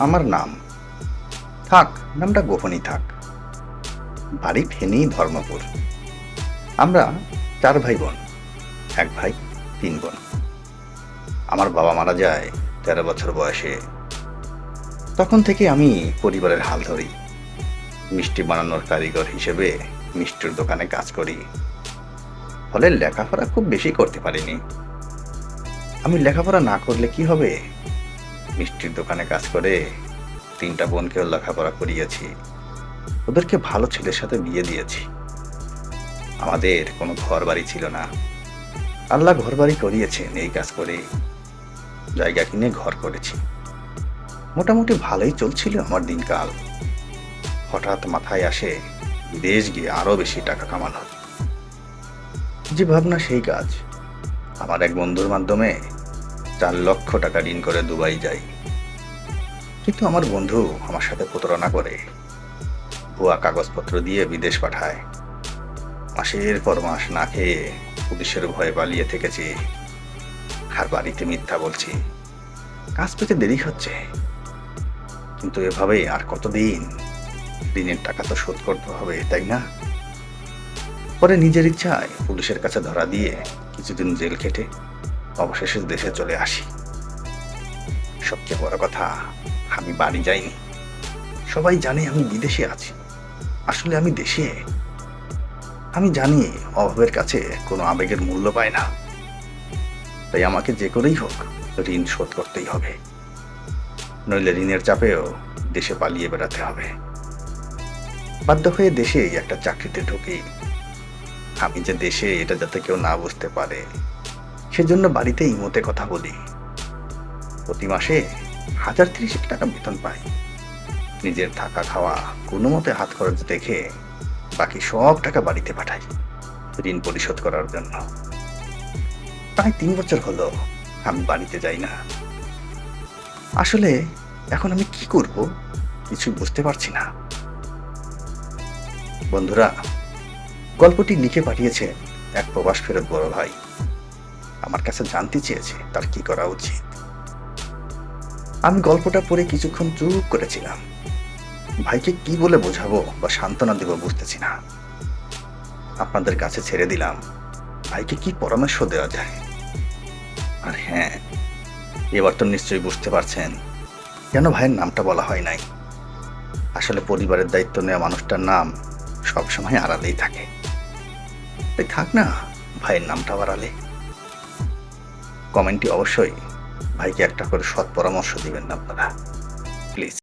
আমার নাম। থাক, নামটা গোপনই থাক। বাড়ি ফেনী ধর্মপুর। আমরা চার ভাই বোন এক ভাই, তিন বোন। আমার বাবা মারা যায় তেরো বছর বয়সে। তখন থেকে আমি পরিবারের হাল ধরি। মিষ্টি বানানোর কারিগর হিসেবে মিষ্টির দোকানে কাজ করি। ফলে লেখাপড়া খুব বেশি করতে পারিনি। আমি লেখাপড়া না করলে কি হবে? মিষ্টির দোকানে কাজ করে, তিনটা বোনকেও লেখাপড়া করিয়েছি। ওদেরকে ভালো ছেলের সাথে বিয়ে দিয়েছি। আমাদের কোনো ঘর বাড়ি ছিল না। আল্লাহ ঘর বাড়ি করিয়েছেন এই কাজ করে, জায়গা কিনে ঘর করেছি। মোটামুটি ভালোই চলছিল আমার দিনকাল। হঠাৎ মাথায় আসে, বিদেশ গিয়ে আরও বেশি টাকা কামানো যে ভাবনা সেই কাজ। আমার এক বন্ধুর মাধ্যমে চার লক্ষ টাকা ঋণ করে দুবাই যাই। কিন্তু আমার বন্ধু আমার সাথে প্রতারণা করে। ভুয়া কাগজপত্র দিয়ে বিদেশ পাঠায়। মাসের পর মাস না খেয়ে পুলিশের ভয়ে পালিয়ে থেকেছি। আর বাড়িতে মিথ্যা বলছি। কাজ পেতে দেরি হচ্ছে। কিন্তু এভাবে আর কতদিন? ঋণের টাকা তো শোধ করতে হবে, তাই না? পরে নিজের ইচ্ছায় পুলিশের কাছে ধরা দিয়ে কিছুদিন জেল খেটে অবশেষে দেশে চলে আসি। সবচেয়ে বড় কথা, আমি বাড়ি যাইনি। সবাই জানে আমি বিদেশে আছি। আসলে আমি দেশে। আমি জানি অভাবের কাছে কোনো আবেগের মূল্য পায় না। তাই আমাকে যে করেই হোক, ঋণ শোধ করতেই হবে। নইলে ঋণের চাপেও দেশে পালিয়ে বেড়াতে হবে। বাধ্য হয়ে দেশে একটা চাকরিতে ঢুকি। আমি যে দেশে, এটা যাতে কেউ না বুঝতে পারে সেজন্য বাড়িতে ইমোতে কথা বলি। প্রতি মাসে হাজার তিরিশ টাকা বেতন পাই। নিজের থাকা খাওয়া কোনো মতে হাত খরচ দেখে বাকি সব টাকা বাড়িতে পাঠাই, ঋণ পরিশোধ করার জন্য। প্রায় তিন বছর হলো আমি বাড়িতে যাই না। আসলে এখন আমি কি করব কিছু বুঝতে পারছি না। বন্ধুরা, গল্পটি লিখে পাঠিয়েছে এক প্রবাস ফেরত বড় ভাই। আমার কাছে জানতে চেয়েছে, তার কি করা উচিত? আমি গল্পটা পড়ে কিছুক্ষণ চুপ করেছিলাম। ভাইকে কি বলে বোঝাবো বা সান্ত্বনা দেব বুঝতেছি না। আপনাদের কাছে ছেড়ে দিলাম। ভাইকে কি পরামর্শ দেওয়া যায়? আর হ্যাঁ এবার তো নিশ্চয়ই বুঝতে পারছেন। কেন ভাইয়ের নামটা বলা হয় নাই? আসলে পরিবারের দায়িত্ব নেওয়া মানুষটার নাম সবসময় আড়ালেই থাকে। তাই থাক না, ভাইয়ের নামটা আড়ালে। কমেন্টটি অবশ্যই ভাইকে একটা করে সৎ পরামর্শ দিবেন না আপনারা। প্লিজ।